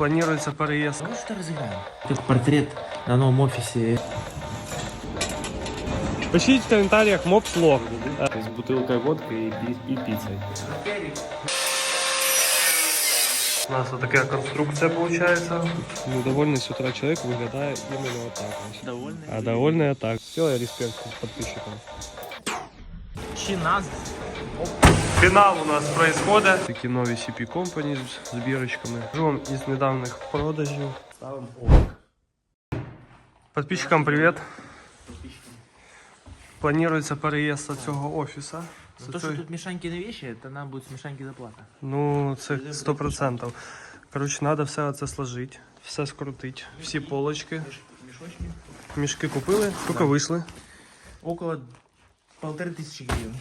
Планируется переезд. Давай что разыграем? Как портрет на новом офисе. Пишіть в коментарях моб слог. С бутылкой водки и, пи- и пиццей. У нас вот такая конструкция получается. Недовольный с утра человек выглядает именно вот так. Довольный? А довольный вот так. Все, респект подписчикам. Чиназ. Фінал у нас происходит. Такі нові CP Company з збірочками. Жом із недавніх продажів. Ставим ок. Подписчикам привіт. Планується переїзд з цього офісу. Ну, З то, что цієї- тут Мишанькины вещи, это нам будет с Мишаньки заплата. Ну, це 100%. Коротше, треба все це сложити, все скрутити, всі полочки. Мешочки. Мішки купили, скільки вийшли? Около полторы тысячи гривен.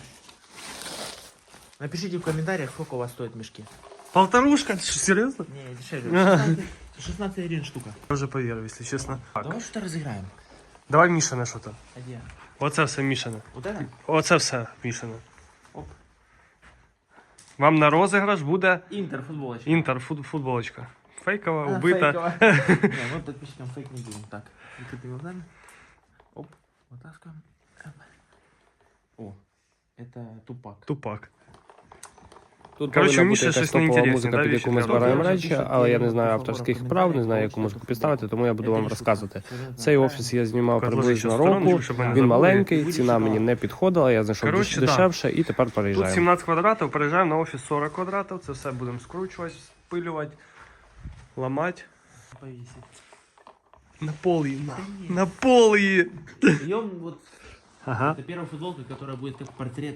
Напишите в комментариях, сколько у вас стоят мешки. Полторушка? Ти що, серйозно? Не, дешевле. 16, 16 гривен штука. Я вже повірив, якщо чесно. Так. Давай что-то разыграем. Давай мішане що то. А где? Оце все мішане. Вот это? Оце все мішане. Оп. Вам на розіграш буде Интер футболочка. інтер фут- футболочка. Фейкова, А, убита. фейковая. Не, мы подписчикам фейк не будем. Так, закрытыми глазами. Оп, вытаскиваем. Эм. О, это тупак. Тупак. Тут Коротше, повинна бути якась щось топова неінтересне, музика, да, під яку ми збираємо речі, але я не знаю авторських прав, не знаю, яку музику підставити, тому я буду вам розказувати. Цей офіс я знімав приблизно року. щоб Він забули. маленький, ціна мені не підходила, я знайшов Коротше, да. дешевше і тепер Тут переїжджаємо. 17 квадратів, переїжджаємо на офіс 40 квадратів. Це все будемо скручувати, спилювати, ламати. На пол її, на, на пол її. Берем вот Ага. это первая футболка, которая будет как портрет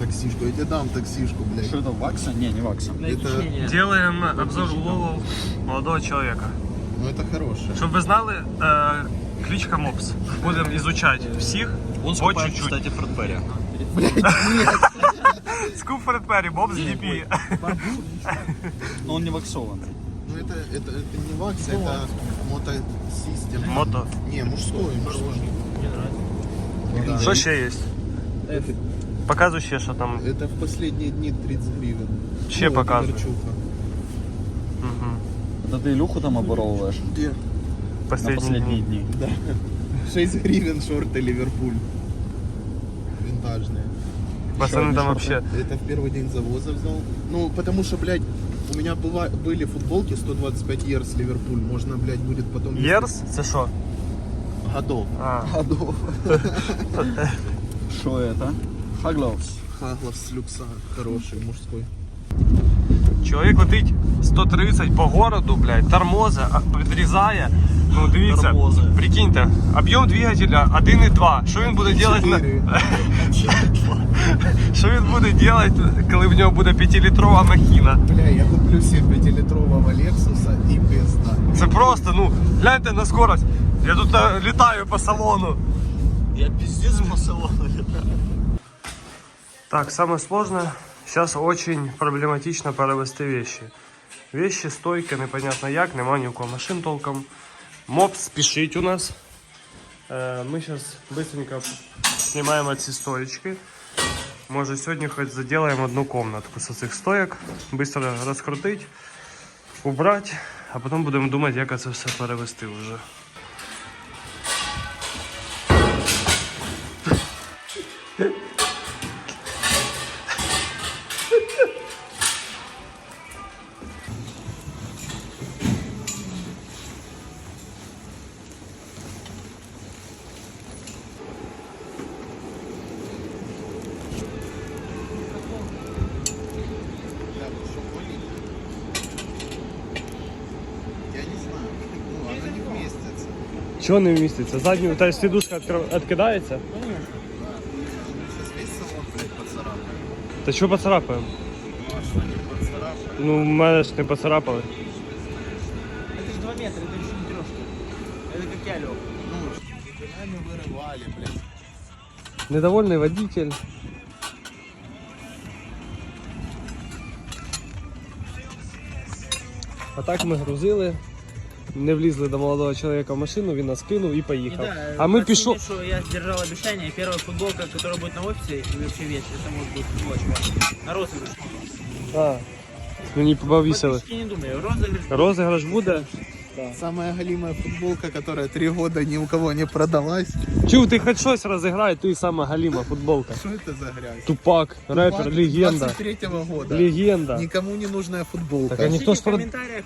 Таксишку, я тебе дам таксишку, блядь. Что это, вакса? Не, не вакса. Это, Делаем обзор уловов молодого человека. ну это хорошее. Щоб ви знали, е, кличка Мопс. Будемо изучать всіх Он по скупает, чуть-чуть. кстати, Фредберри. Скуп Фредпері, Мопс DP. Но он не ваксован. Ну это, это, это не вакс, это мотосистем. Мото. Не, мужской, мужской. Да. Що ще є? Показуй ще, що там. Это в последние дни 30 гривен. Ще Ну, показуй. Верчуха. Угу. Это ты Илюху там оборовываешь Где? на Последні последние дні. дни. Да. 6 гривен шорты Ливерпуль. Винтажные. Пацани там вообще. Это в первый день завоза взял. Ну, потому что, блядь, у меня была, были футболки 125 ерс Ливерпуль. Можно, блядь, будет потом... Єрс? Це що? Годов. А. Годов. Что это? Хагловс. Хаглов с люкса. Хороший, мужской. Чоловік летить 130 по городу, блядь, тормозе, а, підрізає. Ну дивіться, Тормози. прикиньте, об'єм двигателя 1,2. Що він буде робити? На... Що він буде робити, коли в нього буде 5-літрова махіна? Бля, я куплю себе 5-литрового Лексуса и пизда. Це просто, ну, гляньте на скорость. Я тут е, літаю по салону. Я пиздец по салону летаю. Так, самое сложное, сейчас очень проблематично перевести вещи. Вещи, стойка, непонятно як, нема ні у кого машин толком. Моб спішить у нас. Е, Ми зараз быстренько знімаємо ці стоечки. Може сьогодні хоч заділаємо одну комнатку з цих стоек. Быстро розкрутить, убрати, а потім будемо думати, як це все перевести вже. Чого не вміститься? Задню, та сідушка відкидається? Сейчас весь салон, блядь, поцарапает. Та що поцарапаємо? Ну, а что не поцарапает? Ну, в мене ж не поцарапали. Это же 2 метра, это еще не трешка. Это как я лег. Ну, вырывали, блядь. Недовольний водитель. А так ми грузили, не влізли до молодого чоловіка в машину, він нас кинув і поїхав. а ми пішов. э, Что я сдержал обещание. Первая футболка, которая будет на офисе, и вообще вещь, это может быть футболочка. На розыгрыш. А, мені повісили. Практически не думаю. Розыгрыш. Розіграш буде. Самая галимая футболка, которая три года ни у кого не продалась. Чув, ти хоч щось розіграй, ти сама галіма футболка. Что это за грязь? Тупак, рэпер, Тупак легенда. 23-го года. Легенда. Никому не нужная футболка. Так, а никто Пишите ж в прод- комментариях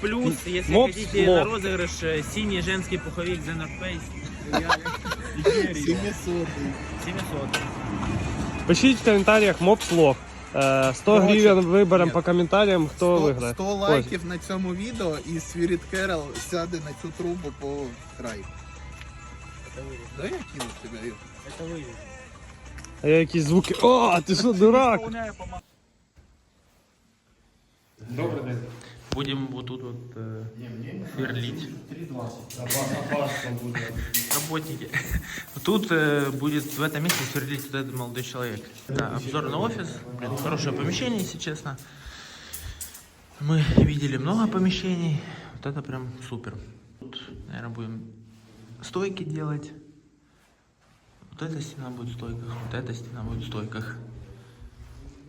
плюс, если Мопс, хотите лох. на розыгрыш э, синий женский пуховик The North Face. 700. 700. Пишіть в коментарях мопс лох. Е, 100 Короче, гривень виберемо ні. по коментарям, хто 100, виграє. 100 лайків на цьому відео і Свіріт Керол сяде на цю трубу по край. Да я кину тебе. Ігор. Это вы. А я якісь звуки. О, ти що, дурак? Добрий день. Будем вот тут вот э, сверлить. Работники. Тут э, будет в этом месте сверлить вот этот молодой человек. Да, обзор на офис. Блин, хорошее помещение, если честно. Мы видели много помещений. Вот это прям супер. Тут, наверное, будем стойки делать. Вот эта стена будет в стойках, вот эта стена будет в стойках.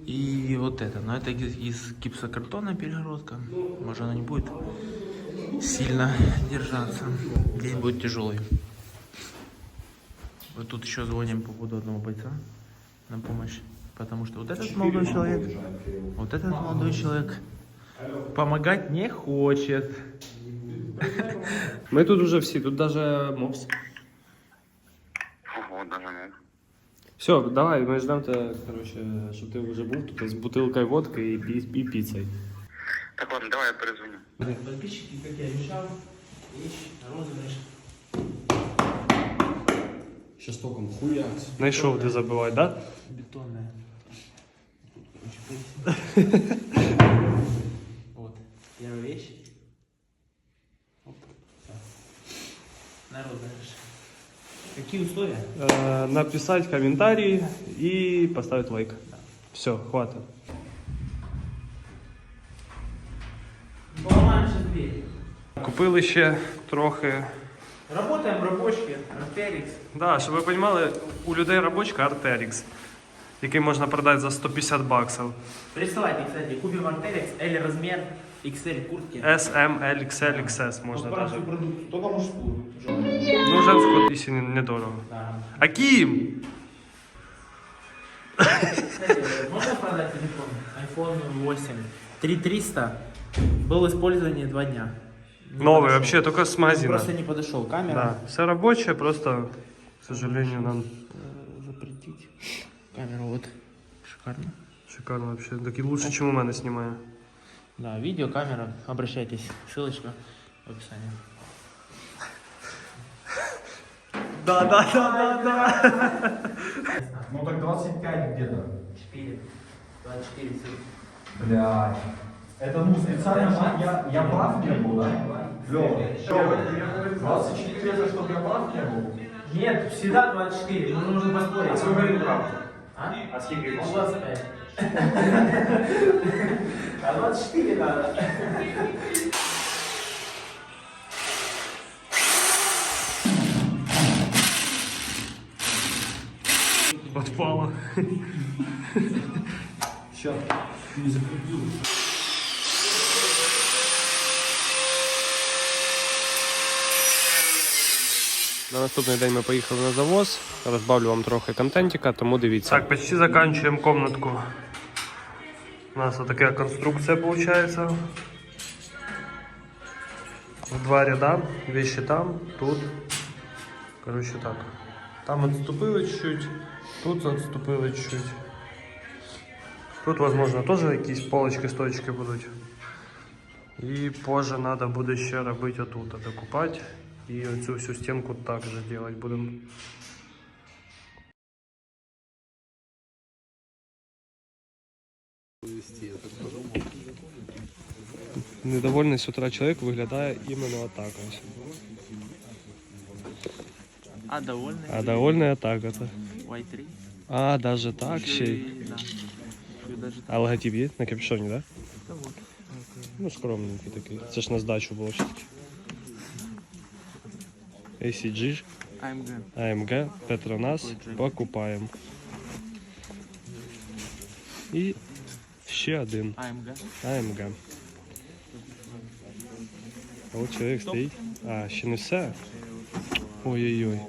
И вот это. Но это из, из гипсокартона перегородка. Может она не будет сильно держаться. День будет тяжелый. Вот тут еще звоним по поводу одного бойца на помощь. Потому что вот этот молодой человек, вот этот молодой человек помогать не хочет. Ми тут уже всі, тут даже мопс. Ого, даже мог. Все, давай, ми ждемо тебе, короче, щоб ти вже був тут з бутилкою водки і, пі- і піцею. Так, ладно, давай я перезвоню. Подписчики, как я обещал, вещь, розыгрыш. Щас током хуяк. Знайшов, де забивати, да? Бетонная. Тут, короче, повесить. Вот. Первая вещь. Оп. Всё. На розыгрыш. Какие условия? Е, написати коментарі і поставити лайк. Все, хватить. Поломаем сейчас дверь. Купили ще трохи. Работаем рабочие. Arterix. Да, щоб ви розуміли, у людей робочка Arterix, який можна продати за 150 баксів. Присылайте, кстати, купим Arterix, L размер, XL куртки. S, M, L, XL, XS можна даже. продукцию, только мужскую. Ну, женську тисі недорого. Да. Аким! Кстати, можно продать телефон? iPhone 8. 3300. Был в использовании два дня. Не Новый, подошел. вообще, только с Ну, магазина. Просто не подошел. Камера. Да, все рабочее, просто, к сожалению, нам Э, Запретить. Камера вот. Шикарно. шикарно вообще. Так и лучше, чем у мене знімає. Да, видео, камера. Обращайтесь. Ссылочка в описании. Да, да, да, да, да. Ну так 25 где-то. 4. 24 Блядь. Это ну специально, я, я прав не был, да? Лёва, 24 это чтобы я прав не был? Нет, всегда 24. Ну, нужно поспорить. сколько ты прав? А? А сколько Ну, 25. А 24 надо. Отпало. На наступний день ми поїхали на завоз. Розбавлю вам трохи контентика, тому дивіться. Так, почти заканчиваем комнатку. У нас вот такая конструкция получается. В два ряда, вещи там, тут. Короче так. Там отступили чуть-чуть, тут отступили чуть-чуть. Тут, возможно, тоже якісь полочки, стоечки будуть. І позже надо буде ще робити отут, докупати. І оцю всю стінку також делать будемо. Недовольний з утра чоловік виглядає іменно отак ось. А довольный? А довольная так это. Y3. А, даже так ще й. И, да. И даже А логотип є на капюшоні, да? так вот. Ну, скромненький такий. Це ж на здачу було все-таки. ACG, ж, AMG. AMG, Петронас, покупаємо. І ще один AMG. AMG. От чоловік стоїть. А, ще не все. Ой-ой-ой.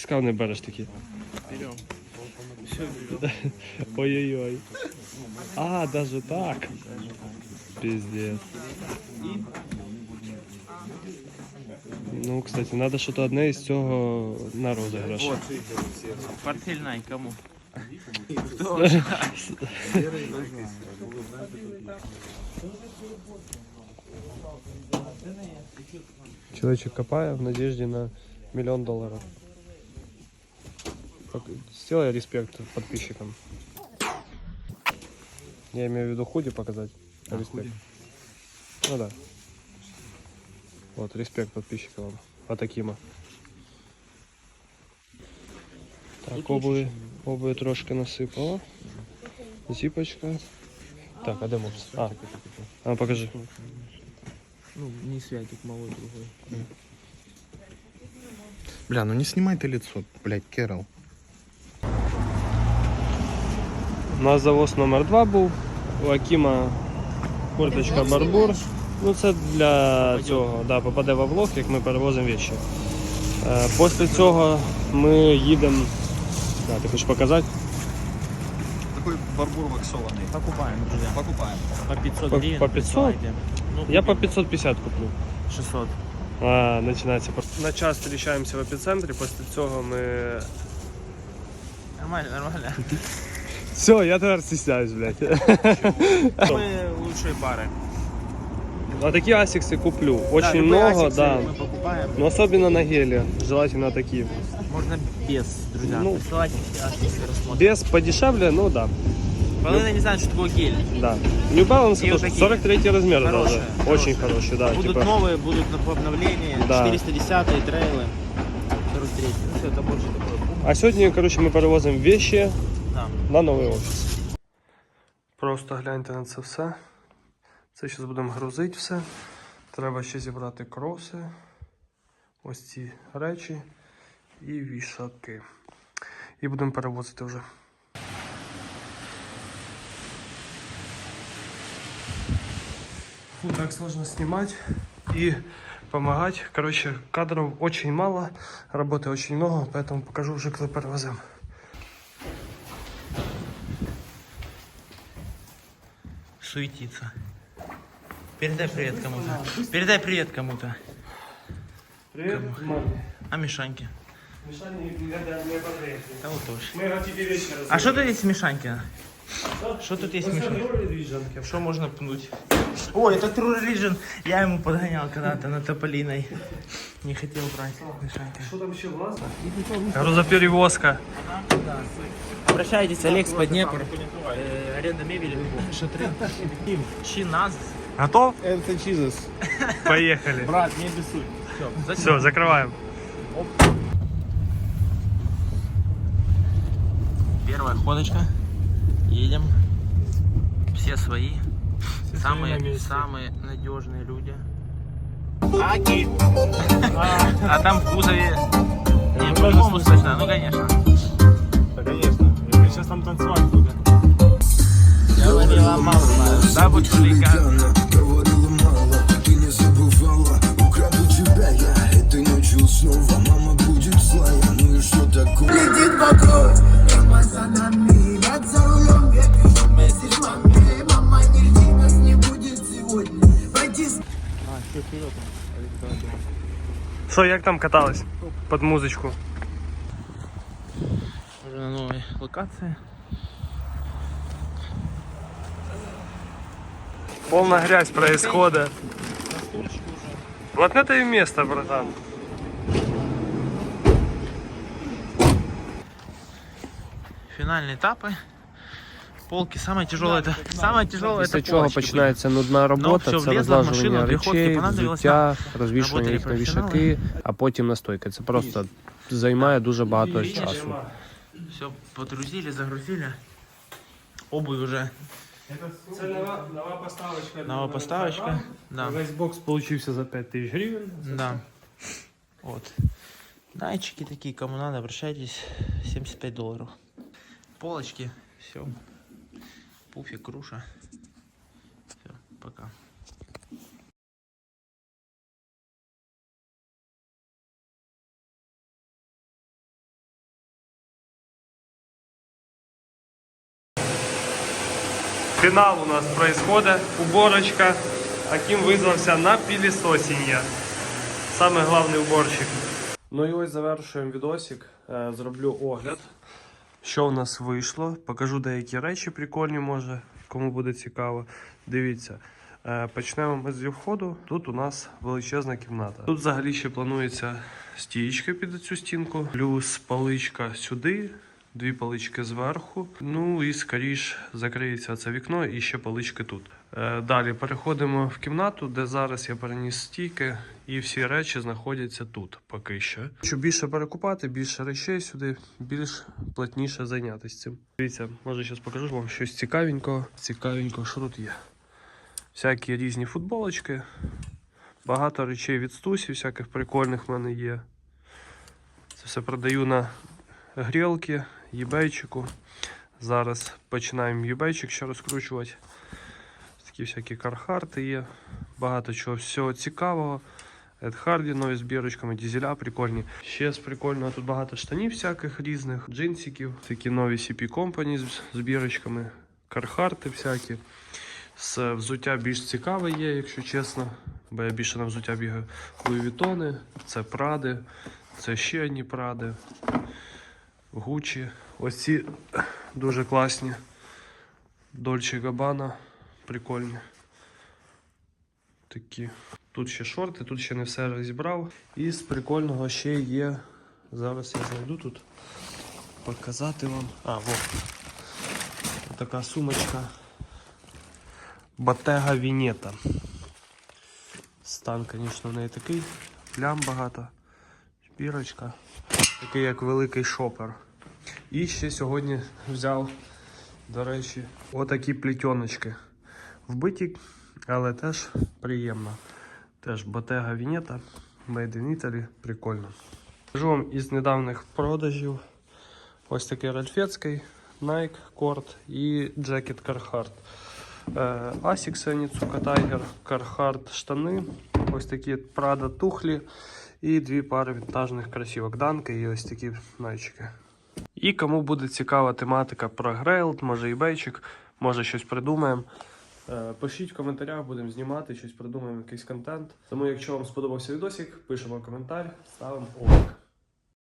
Ти сказав, не береш такі. Берем. Все берем. Ой-ой-ой. А, даже так. Пиздец. Ну, кстати, надо что-то одне із цього на розіграш. Вот. Портфель Nike кому? Человечек копая в надежде на миллион долларов. Сделай респект подписчикам. Я имею в виду худи показать. А, респект. Ну да. Вот, респект подписчикам. От Акима. Так, обуви, обуви трошки насипало. Зіпочка. Так, а де мопс? А, а покажи. Ну, не святик, малой другой. Бля, ну не снимай ты лицо, блядь, Кэрол. У нас завоз номер 2 був. У Акіма курточка Барбур. Ну це для цього, да, попаде в облог, як ми перевозимо віші. Е, Після цього ми їдемо. Да, ти хочеш показати? Такой барбур ваксованный. Покупаем, друзья. Покупаем. По 500 По- гривен. по 500? Ну, Я по 550 куплю. 600. А, починається. На час зустрічаємося в епіцентрі, після цього ми. Нормально, нормально. Все, я тепер стісняюсь, блядь. Мы лучшие пары. А такі асікси куплю. Очень Да, любые много, асиксы да. Мы покупаем. Но особенно на геле. Желательно такие. Можно без, друзья. Ну, Присылайте все асиксы, рассмотрим. Без подешевле, ну да. Половина не знает, что такое гель. Да. New Balance И вот тоже такие. 43 размер Хорошие, даже. Очень хороший, да. Будут типа. новые, будут на по обновлению. Да. 410 трейлы. 43. Ну все, это больше такое. А сьогодні, коротше, ми перевозимо вещи Да. на новий офіс. Просто гляньте на це все. Це зараз будемо грузити все. Треба ще зібрати кроси, ось ці речі і вішаки. І будемо перевозити вже. Фу, так сложно снимать и помогать. Короче, кадров очень мало, работы очень много, поэтому покажу уже, когда перевозим. Суетиться. Передай привет кому-то. Передай привет кому-то. Привет, маме. А Мишаньке? Мишаня не, подъехали. Да вот тоже. Мы его тебе вечером А что тут есть Мишаньке? Что тут есть Мишаньке? движенки. Что можно пнуть? Ой, это True Religion. Я ему подгонял когда-то на Тополиной. Не хотел брать. Что там еще властно? Грузоперевозка. Обращайтесь, Алекс по Днепр. Э, аренда мебели, шатры. Чиназ. Готов? Это Jesus. Поехали. Брат, не бессуй. Все, Все, закрываем. Первая ходочка. Едем. Все свои. самые, на месте. самые надежные люди. А там в кузове. Не, по-любому слышно, ну конечно. Да, конечно. Я сейчас там танцевать буду. Говорила. Да, хулиган. Говорила мало, ты не забывала Украду тебя я этой ночью снова Мама будет злая, ну и что такое? Летит вокруг, Що, як там катались? Под музичку. Уже на новой локации. Полная грязь происходит. Вот это и место, братан. Финальные этапы полки. Самое тяжелое это... Самое тяжелое Після это чого полочки починається нудна робота, всё це влізло в розлажування машину, дві ходки речей, понадобилось, взуття, розвішування Работали їх на вішаки, а потім настойка. Це просто займає дуже багато часу. Все, подрузили, загрузили. Обувь уже. Це нова, нова поставочка. Нова поставочка. Да. Весь бокс получився за 5 тисяч гривень. Да. Вот. Датчики такие, кому надо, обращайтесь. 75 долларов. Полочки. Все. Пуфик, круша. Все, пока. Финал у нас происходит, уборочка. Аким визвався на пілісосіння. Саме головний уборщик. Ну і ось завершуємо відосик. Е, Зроблю огляд. Що у нас вийшло? Покажу деякі речі прикольні, може, кому буде цікаво. Дивіться. Е, Почнемо ми зі входу. Тут у нас величезна кімната. Тут взагалі ще планується стієчка під цю стінку, плюс паличка сюди, дві палички зверху. Ну і скоріш закриється це вікно і ще палички тут. Е, Далі переходимо в кімнату, де зараз я переніс стійки, і всі речі знаходяться тут поки що. Щоб більше перекупати, більше речей сюди, більш плотніше зайнятися цим. Дивіться, може зараз покажу вам щось цікавенького. Цікавенького, що тут є. Всякі різні футболочки. Багато речей від стусі, всяких прикольних в мене є. Це все продаю на грілки, єбейчику. Зараз починаємо єбейчик ще розкручувати. Такі всякі кархарти є. Багато чого всього цікавого. Ед Харді нові з бірочками, дізеля прикольні. Ще з прикольного тут багато штанів всяких різних, джинсиків, такі нові CP Company з, бірочками, кархарти всякі. З взуття більш цікаве є, якщо чесно. Бо я більше на взуття бігаю. Луї Вітони, це Пради, це ще одні Пради. Гучі. Ось ці дуже класні. Дольче Габана. Прикольні. Такі. Тут ще шорти, тут ще не все розібрав. І з прикольного ще є. Зараз я знайду тут. Показати вам. А, вот. Така сумочка. Батега Вінета. Стан, звісно, в неї такий. Плям багато. Шпірочка. Такий як великий шопер. І ще сьогодні взяв, до речі, отакі плетіночки. Вбиті, але теж приємно. Теж Bottega Veneta, Made in Italy, прикольно. Кажу вам із недавніх продажів. Ось такий Ральфецький, Nike, Cord і Jacket Carhartt. Е, Asics Onitsuka Tiger, Carhartt штани. Ось такі Prada тухлі. І дві пари вінтажних кросівок Данки і ось такі найчики. І кому буде цікава тематика про Грейлд, може і бейчик, може щось придумаємо. Е, Пишіть в коментарях, будемо знімати, щось придумаємо, якийсь контент. Тому, якщо вам сподобався відосик, пишемо коментар, ставимо лайк.